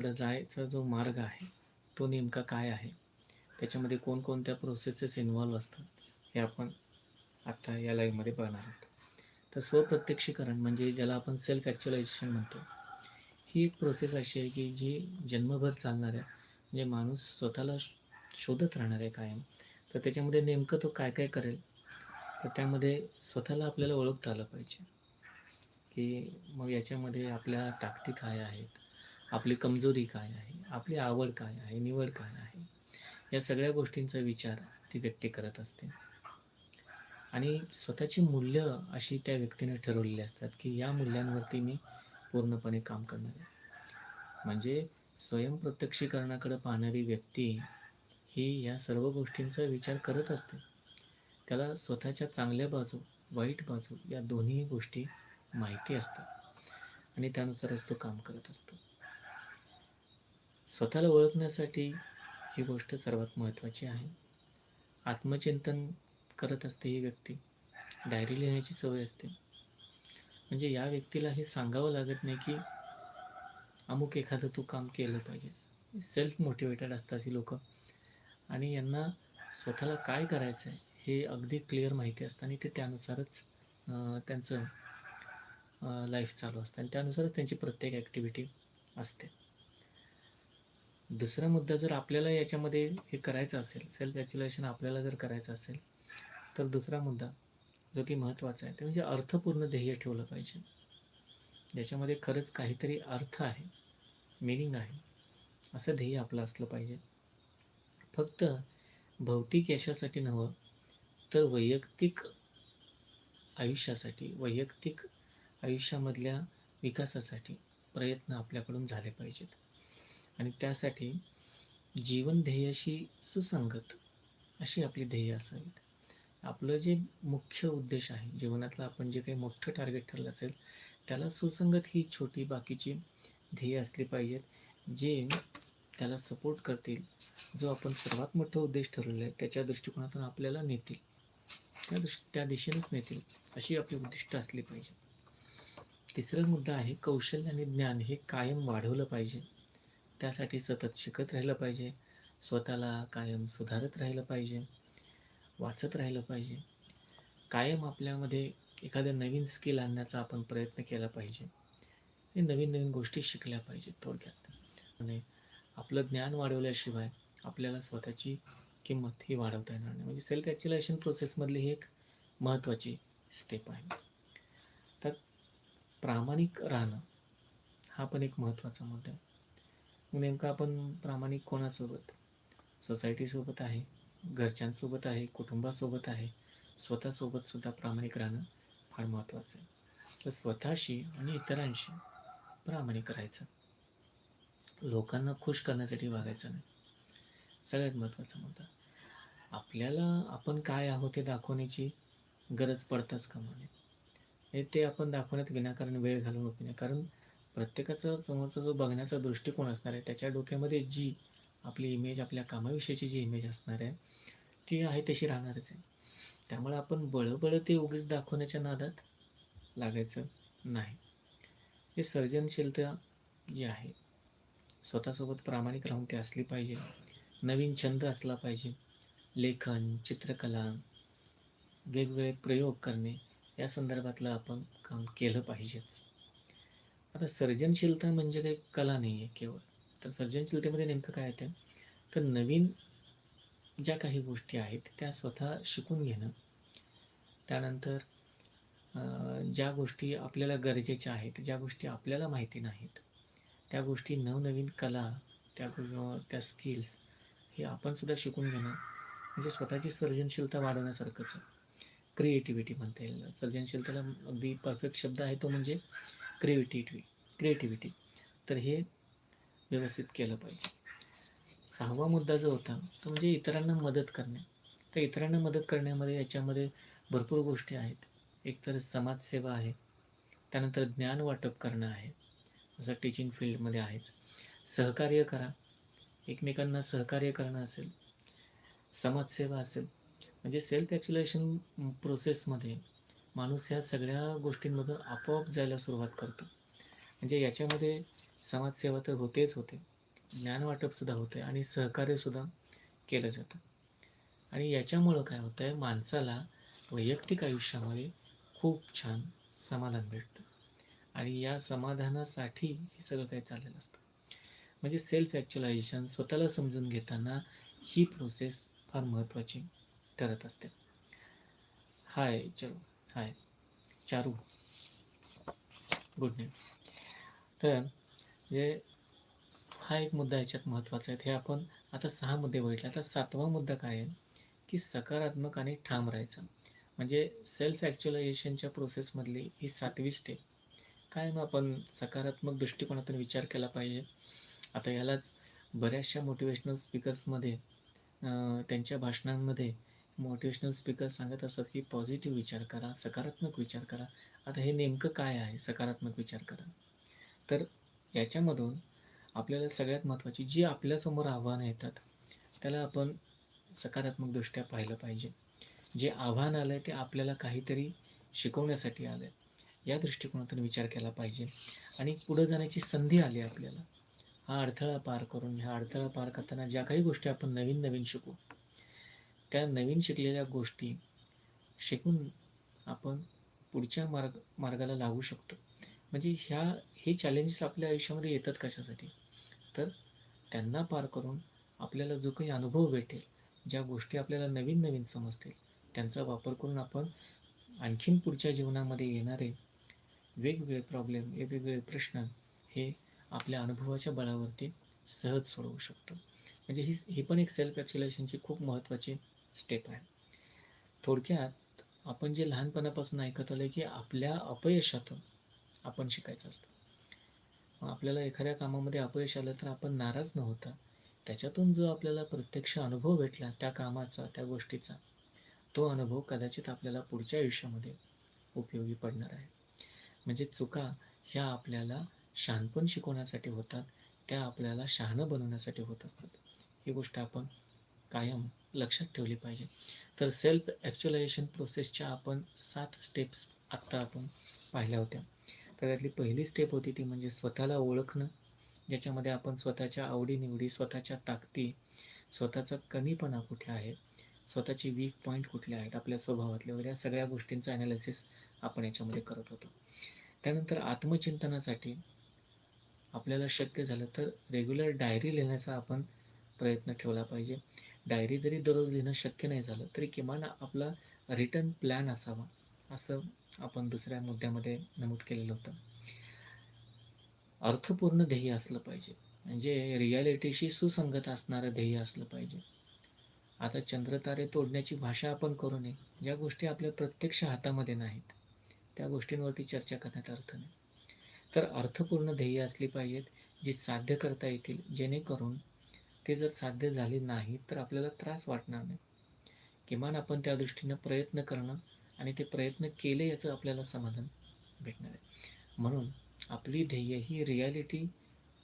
पुढे जायचा जो मार्ग आहे तो नेमका काय आहे? त्याच्यामध्ये कोणकोणत्या प्रोसेसेस इन्व्हॉल्व असतात हे आपण आत्ता या लाईव्हमध्ये बघणार आहोत. तर स्वप्रत्यक्षीकरण म्हणजे ज्याला आपण सेल्फ ॲक्च्युलायझेशन म्हणतो ही एक प्रोसेस अशी आहे की जी जन्मभर चालणाऱ्या म्हणजे माणूस स्वतःला शोधत राहणार आहे कायम तर त्याच्यामध्ये नेमकं तो काय काय करेल? तर त्यामध्ये स्वतःला आपल्याला ओळखता आलं पाहिजे की मग याच्यामध्ये आपल्या ताकदी काय आहेत? आपली कमजोरी काय आहे आपली आवड काय आहे निवड काय आहे या सगळ्या गोष्टींचा विचार ती व्यक्ती करत असते. आणि स्वतःची मूल्य अशी त्या व्यक्तीने ठरवलेली असतात की या मूल्यांवरती मी पूर्णपणे काम करणार आहे. म्हणजे स्वयंप्रत्यक्षीकरणाकडे पाहणारी व्यक्ती ही या सर्व गोष्टींचा विचार करत असते. त्याला स्वतःच्या चांगल्या बाजू वाईट बाजू या दोन्ही गोष्टी माहिती असतात आणि त्यानुसारच तो काम करत असतो. स्वतःला ओळखण्यासाठी ही गोष्ट सर्वात महत्त्वाची आहे. आत्मचिंतन करत असते ही व्यक्ती. डायरी लिहिण्याची सवय असते. म्हणजे या व्यक्तीला हे सांगावं लागत नाही की अमुक एखादं तू काम केलं पाहिजेस. सेल्फ मोटिवेटेड असतात ही लोक. आणि यांना स्वतःला काय करायचं आहे हे अगदी क्लिअर माहिती असतं आणि ते त्यानुसारच त्यांचं लाईफ चालू असतं. आणि त्यानुसारच त्यांची प्रत्येक ॲक्टिव्हिटी असते. दुसरा मुद्दा जर आपल्याला याच्यामध्ये हे करायचं असेल सेल्फ ॲक्च्युलेशन आपल्याला जर करायचं असेल तर दुसरा मुद्दा जो की महत्त्वाचा आहे ते म्हणजे अर्थपूर्ण ध्येय ठेवलं पाहिजे. ज्याच्यामध्ये खरंच काहीतरी अर्थ आहे मिनिंग आहे असं ध्येय आपलं असलं पाहिजे. फक्त भौतिक यशासाठी नव्हं तर वैयक्तिक आयुष्यासाठी वैयक्तिक आयुष्यामधल्या विकासासाठी प्रयत्न आपल्याकडून झाले पाहिजेत. आणि त्यासाठी जीवन ध्येयाशी सुसंगत अशी आपली ध्येय असावीत. आपलं जे मुख्य उद्देश आहे जीवनातलं आपण जे काही मोठं टार्गेट ठरलं असेल त्याला सुसंगत ही छोटी बाकीची ध्येय असली पाहिजेत जे त्याला सपोर्ट करतील. जो आपण सर्वात मोठा उद्देश ठरवलं आहे त्याच्या दृष्टिकोनातून आपल्याला नेतील. त्या दृष्ट त्या दिशेनेच नेतील अशी आपली उद्दिष्ट असली पाहिजे तिसरा मुद्दा आहे कौशल्य आणि ज्ञान हे कायम वाढवलं पाहिजे. त्यासाठी सतत शिकत राहिलं पाहिजे. स्वतःला कायम सुधारत राहिलं पाहिजे. वाचत राहिलं पाहिजे. कायम आपल्यामध्ये एखाद्या नवीन स्किल आणण्याचा आपण प्रयत्न केला पाहिजे. हे नवीन नवीन गोष्टी शिकल्या पाहिजेत थोडक्यात. आणि आपलं ज्ञान वाढवल्याशिवाय आपल्याला स्वतःची किंमत ही वाढवता येणार नाही. म्हणजे सेल्फ ॲक्च्युलेशन प्रोसेसमधली ही एक महत्त्वाची स्टेप आहे. तर प्रामाणिक राहणं हा पण एक महत्त्वाचा मुद्दा आहे. नेमकं आपण प्रामाणिक कोणासोबत? सोसायटीसोबत आहे घरच्यांसोबत आहे कुटुंबासोबत आहे स्वतःसोबत सुद्धा प्रामाणिक राहणं फार महत्त्वाचं आहे. तर स्वतःशी आणि इतरांशी प्रामाणिक राहायचं. लोकांना खुश करण्यासाठी वागायचं नाही. सगळ्यात महत्त्वाचा मुद्दा. आपल्याला आपण काय आहोत हे दाखवण्याची गरज पडताच कामा नये. हे ते आपण दाखवण्यात विनाकारण वेळ घालवून उपयोग नाही कारण प्रत्येकाचा समोरचा जो बघण्याचा दृष्टिकोन असणार आहे त्याच्या डोक्यामध्ये जी आपली इमेज आपल्या कामाविषयीची जी इमेज असणार आहे ती आहे तशी राहणारच आहे. त्यामुळे आपण बळबळ ते उगीच दाखवण्याच्या नादात लागायचं नाही. हे सर्जनशीलता जी आहे स्वतःसोबत प्रामाणिक राहून ते असली पाहिजे नवीन छंद असला पाहिजे लेखन चित्रकला वेगवेगळे प्रयोग करणे या संदर्भातलं आपण काम केलं पाहिजेच. आता सर्जनशीलता म्हणजे काही कला नाही आहे केवळ. तर सर्जनशीलतेमध्ये नेमकं काय येतं तर नवीन ज्या काही गोष्टी आहेत त्या स्वतः शिकून घेणं. त्यानंतर ज्या गोष्टी आपल्याला गरजेच्या आहेत ज्या गोष्टी आपल्याला माहिती नाहीत त्या गोष्टी नवनवीन कला त्या त्या स्किल्स हे आपण सुद्धा शिकून घेणं म्हणजे स्वतःची सर्जनशीलता वाढवण्यासारखंच क्रिएटिव्हिटी म्हणता येईल. सर्जनशीलतेला अगदी परफेक्ट शब्द आहे तो म्हणजे क्रिएटिव्हिटी क्रिएटिव्हिटी. तर हे व्यवस्थित केलं पाहिजे. सहावा मुद्दा जो होता तो म्हणजे इतरांना मदत करणे. तर इतरांना मदत करण्यामध्ये याच्यामध्ये भरपूर गोष्टी आहेत. एकतर समाजसेवा आहे त्यानंतर ज्ञान वाटप करणं आहे जसं टीचिंग फील्डमध्ये आहेच. सहकार्य करा. एकमेकांना सहकार्य करणं असेल समाजसेवा असेल. म्हणजे सेल्फ ॲक्च्युलेशन प्रोसेसमध्ये माणूस ह्या सगळ्या गोष्टींमधून आपोआप जायला सुरुवात करतो. म्हणजे याच्यामध्ये समाजसेवा तर होतेच होते. ज्ञानवाटपसुद्धा होतं आहे आणि सहकार्यसुद्धा केलं जातं. आणि याच्यामुळं काय होतं आहे माणसाला वैयक्तिक आयुष्यामध्ये खूप छान समाधान भेटतं. आणि या समाधानासाठी हे सगळं काही चाललेलं असतं. म्हणजे सेल्फ ॲक्च्युलायझेशन स्वतःला समजून घेताना ही प्रोसेस फार महत्त्वाची ठरत असते. हाय चलो. हाय. चारू. गुड नेम तर जे हा एक मुद्दा याच्यात महत्त्वाचा आहे. हे आपण आता सहा मुद्दे बघितले. आता सातवा मुद्दा काय आहे? की सकारात्मक आणि ठाम राहायचं. म्हणजे सेल्फ ॲक्च्युलायझेशनच्या प्रोसेसमधली ही सातवी स्टेप काय मग आपण सकारात्मक दृष्टिकोनातून विचार केला पाहिजे? आता यालाच बऱ्याचशा मोटिवेशनल स्पीकर्समध्ये त्यांच्या भाषणांमध्ये मोटिवेशनल स्पीकर सांगत असतात की पॉझिटिव्ह विचार करा सकारात्मक विचार करा. आता हे नेमकं काय आहे? सकारात्मक विचार करा. तर याच्यामधून आपल्याला सगळ्यात महत्त्वाची जी आपल्यासमोर आव्हानं येतात त्याला आपण सकारात्मकदृष्ट्या पाहिलं पाहिजे. जे आव्हान आलं आहे ते आपल्याला काहीतरी शिकवण्यासाठी आलं आहे या दृष्टिकोनातून विचार केला पाहिजे. आणि पुढं जाण्याची संधी आली आपल्याला. हा अडथळा पार करून ह्या अडथळा पार करताना ज्या काही गोष्टी आपण नवीन नवीन शिकू त्या नवीन शिकलेल्या गोष्टी शिकून आपण पुढच्या मार्ग मार्गाला लागू शकतो. म्हणजे ह्या हे चॅलेंजेस आपल्या आयुष्यामध्ये येतात कशासाठी? तर त्यांना पार करून आपल्याला जो काही अनुभव भेटेल ज्या गोष्टी आपल्याला नवीन नवीन समजतील त्यांचा वापर करून आपण आणखीन पुढच्या जीवनामध्ये येणारे वेगवेगळे प्रॉब्लेम वेगवेगळे प्रश्न हे आपल्या अनुभवाच्या बळावरती सहज सोडवू शकतो. म्हणजे ही ही पण एक सेल्फ ॲक्च्युलेशनची खूप महत्त्वाची स्टेप आहे. थोडक्यात आपण जे लहानपणापासून ऐकत आलं की आपल्या अपयशातून आपण शिकायचं असतं. मग आपल्याला एखाद्या कामामध्ये अपयश आलं तर आपण नाराज न होता त्याच्यातून जो आपल्याला प्रत्यक्ष अनुभव भेटला त्या कामाचा त्या गोष्टीचा तो अनुभव कदाचित आपल्याला पुढच्या आयुष्यामध्ये उपयोगी पडणार आहे. म्हणजे चुका ह्या आपल्याला शहाणपण शिकवण्यासाठी होतात त्या आपल्याला शहाणं बनवण्यासाठी होत असतात. ही गोष्ट आपण कायम लक्षात ठेवली पाहिजे. तर सेल्फ ॲक्च्युलायझेशन प्रोसेसच्या आपण सात स्टेप्स आत्ता आपण पाहिल्या होत्या. तर त्यातली पहिली स्टेप होती ती म्हणजे स्वतःला ओळखणं ज्याच्यामध्ये आपण स्वतःच्या आवडीनिवडी स्वतःच्या ताकदी स्वतःचा कमीपणा कुठे आहे स्वतःचे वीक पॉईंट कुठले आहेत आपल्या स्वभावातले वगैरे या सगळ्या गोष्टींचं ॲनालिसिस आपण याच्यामध्ये करत होतो. त्यानंतर आत्मचिंतनासाठी आपल्याला शक्य झालं तर रेग्युलर डायरी लिहिण्याचा आपण प्रयत्न ठेवला पाहिजे. डायरी जरी दररोज लिहिणं शक्य नाही झालं तरी किमान आपला रिटर्न प्लॅन असावा असं आपण दुसऱ्या मुद्द्यामध्ये नमूद केलेलं होतं. अर्थपूर्ण ध्येय असलं पाहिजे. म्हणजे रियालिटीशी सुसंगत असणारं ध्येय असलं पाहिजे. आता चंद्रतारे तोडण्याची भाषा आपण करू नये ज्या गोष्टी आपल्या प्रत्यक्ष हातामध्ये नाहीत. त्या गोष्टींवरती चर्चा करण्यात अर्थ नाही. तर अर्थपूर्ण ध्येय असली पाहिजेत जी साध्य करता येतील जेणेकरून ते जर साध्य झाले नाही तर आपल्याला त्रास वाटणार नाही. किमान आपण त्या दृष्टीनं प्रयत्न करणं आणि ते प्रयत्न केले याचं आपल्याला समाधान भेटणार आहे. म्हणून आपली ध्येय ही रियालिटी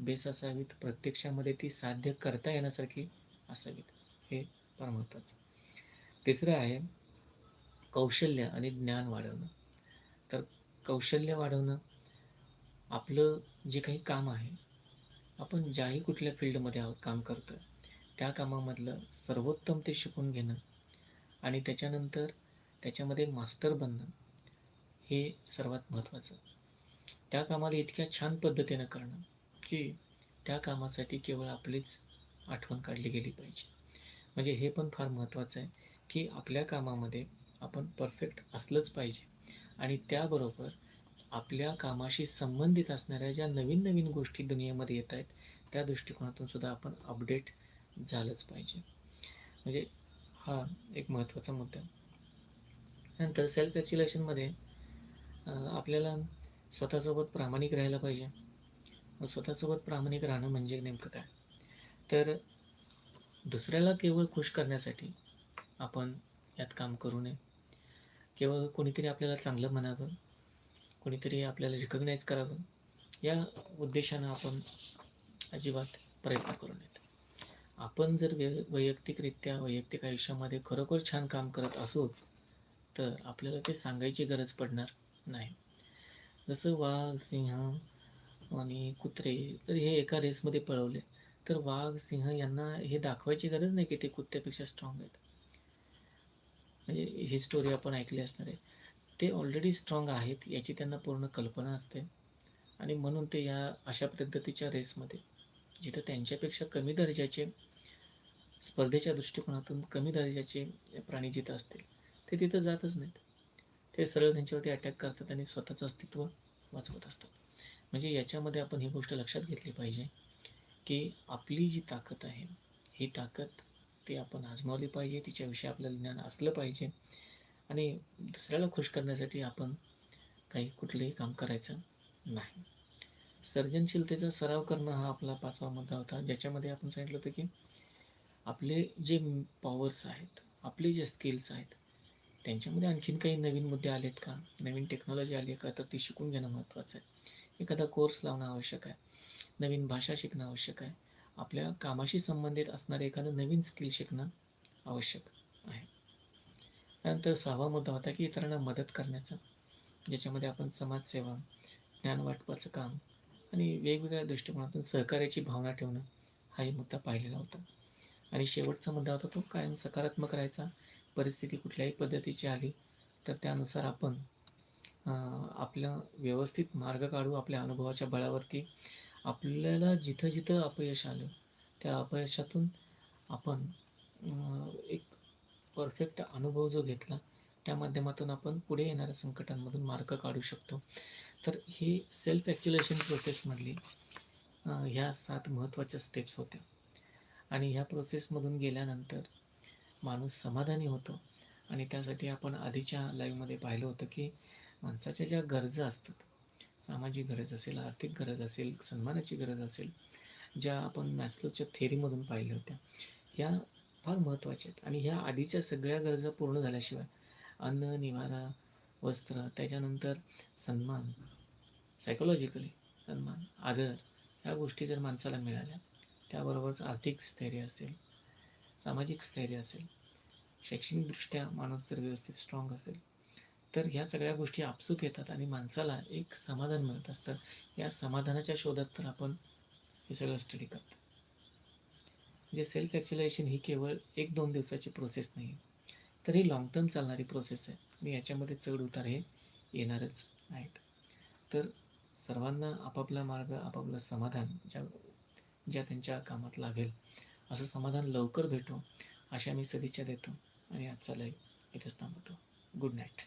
बेस असावीत प्रत्यक्षामध्ये ती साध्य करता येण्यासारखी असावीत. हे फार महत्त्वाचं तिसरं आहे कौशल्य आणि ज्ञान वाढवणं. तर कौशल्य वाढवणं आपलं जे काही काम आहे आपण ज्याही कुठल्या फील्डमध्ये आहोत काम करतो त्या कामामधलं सर्वोत्तम ते शिकून घेणं आणि त्याच्यानंतर त्याच्यामध्ये मास्टर बनणं हे सर्वात महत्त्वाचं. त्या कामाला इतक्या छान पद्धतीनं करणं की त्या कामासाठी केवळ आपलीच आठवण काढली गेली पाहिजे. म्हणजे हे पण फार महत्त्वाचं आहे की आपल्या कामामध्ये आपण परफेक्ट असलंच पाहिजे आणि त्याबरोबर आपल्या कामाशी संबंधित असणाऱ्या ज्या नवीन नवीन गोष्टी दुनियेमध्ये येत आहेत त्या दृष्टिकोनातून सुद्धा आपण अपडेट झालंच पाहिजे. म्हणजे हा एक महत्त्वाचा मुद्दा नंतर सेल्फ ॲक्च्युलेशनमध्ये आपल्याला स्वतःसोबत प्रामाणिक राहायला पाहिजे. स्वतःसोबत प्रामाणिक राहणं म्हणजे नेमकं काय? तर दुसऱ्याला केवळ खुश करण्यासाठी आपण यात काम करू नये. केवळ कोणीतरी आपल्याला चांगलं म्हणावं कोणीतरी आपल्याला रिकग्नाईज करावं. या उद्देशानं आपण अजिबात प्रयत्न करू नयेत. आपण जर वै वैयक्तिकरित्या वैयक्तिक आयुष्यामध्ये खरोखर छान काम करत असू तर आपल्याला ते सांगायची गरज पडणार नाही. जसं वाघ सिंह आणि कुत्रे तर हे एका रेसमध्ये पळवले. तर वाघ सिंह यांना हे दाखवायची गरज नाही की ते कुत्र्यापेक्षा स्ट्रॉंग आहेत. म्हणजे ही स्टोरी आपण ऐकली असणार आहे. ते ऑलरेडी स्ट्रॉंग आहेत याची त्यांना पूर्ण कल्पना असते. आणि म्हणून ते या अशा पद्धतीच्या रेसमध्ये जिथं त्यांच्यापेक्षा कमी दर्जाचे स्पर्धेच्या दृष्टिकोनातून कमी दर्जाचे प्राणी जिथं असतील ते तिथं जातच नाहीत. ते सरळ त्यांच्यावरती अटॅक करतात आणि स्वतःचं अस्तित्व वाचवत असतात. म्हणजे याच्यामध्ये आपण ही गोष्ट लक्षात घेतली पाहिजे की आपली जी ताकद आहे ही ताकद ती आपण आजमावली पाहिजे तिच्याविषयी आपलं ज्ञान असलं पाहिजे. आणि दुसऱ्याला खुश करण्यासाठी आपण काही कुठलंही काम करायचं नाही. सर्जनशीलतेचा सराव करणं हा आपला पाचवा मुद्दा होता. ज्याच्यामध्ये आपण सांगितलं होतं की आपले जे पॉवर्स आहेत आपले जे स्किल्स आहेत त्यांच्यामध्ये आणखीन काही नवीन मुद्दे आलेत का? नवीन टेक्नॉलॉजी आली आहे का? तर ती शिकून घेणं महत्त्वाचं आहे. एखादा कोर्स लावणं आवश्यक आहे. नवीन भाषा शिकणं आवश्यक आहे. आपल्या कामाशी संबंधित असणारे एखादं नवीन स्किल शिकणं आवश्यक आहे. त्यानंतर सहावा मुद्दा होता की इतरांना मदत करण्याचा. ज्याच्यामध्ये आपण समाजसेवा ज्ञान वाटपाचं काम आणि वेगवेगळ्या दृष्टिकोनातून सहकार्याची भावना ठेवणं हाही मुद्दा पाहिलेला होता. आणि शेवटचा मुद्दा होता तो कायम सकारात्मक राहायचा. परिस्थिती कुठल्याही पद्धतीची आली तर त्यानुसार आपण आपलं आपला व्यवस्थित मार्ग काढू आपल्या अनुभवाच्या बळावरती. आपल्याला जिथं जिथं अपयश आलं त्या अपयशातून आपण एक परफेक्ट अनुभव जो घेतला त्या माध्यमातून आपण पुढे येणाऱ्या संकटांमधून मार्ग काढू शकतो. तर ही सेल्फ ॲक्च्युलेशन प्रोसेसमधली ह्या सात महत्त्वाच्या स्टेप्स होत्या. आणि ह्या प्रोसेसमधून गेल्यानंतर माणूस समाधानी होतो. आणि त्यासाठी आपण आधीच्या लाईव्हमध्ये पाहिलं होतं की माणसाच्या ज्या गरजा असतात सामाजिक गरज असेल आर्थिक गरज असेल सन्मानाची गरज असेल ज्या आपण मॅस्लोच्या थेरीमधून पाहिल्या होत्या ह्या फार महत्त्वाच्या आहेत. आणि ह्या आधीच्या सगळ्या गरजा पूर्ण झाल्याशिवाय अन्न निवारा वस्त्र त्याच्यानंतर सन्मान सायकोलॉजिकली सन्मान आदर ह्या गोष्टी जर माणसाला मिळाल्या त्याबरोबरच आर्थिक स्थैर्य असेल सामाजिक स्थैर्य असेल शैक्षणिकदृष्ट्या माणूस जर व्यवस्थित स्ट्रॉंग असेल तर ह्या सगळ्या गोष्टी आपसूक येतात आणि माणसाला एक समाधान मिळत असतं. या समाधानाच्या शोधात तर आपण हे सगळं स्टडी करतो. म्हणजे सेल्फ ॲक्च्युलायझेशन ही केवळ एक दोन दिवसाची प्रोसेस नाही तर ही लॉंग टर्म चालणारी प्रोसेस आहे. आणि याच्यामध्ये चढ उतार हे येणारच आहेत. तर सर्वांना आपापला मार्ग आपापलं समाधान ज्या ज्या त्यांच्या कामात लागेल असं समाधान लवकर भेटो अशा मी सदिच्छा देतो आणि आजचा लाईव्ह इथेच थांबवतो गुड नाईट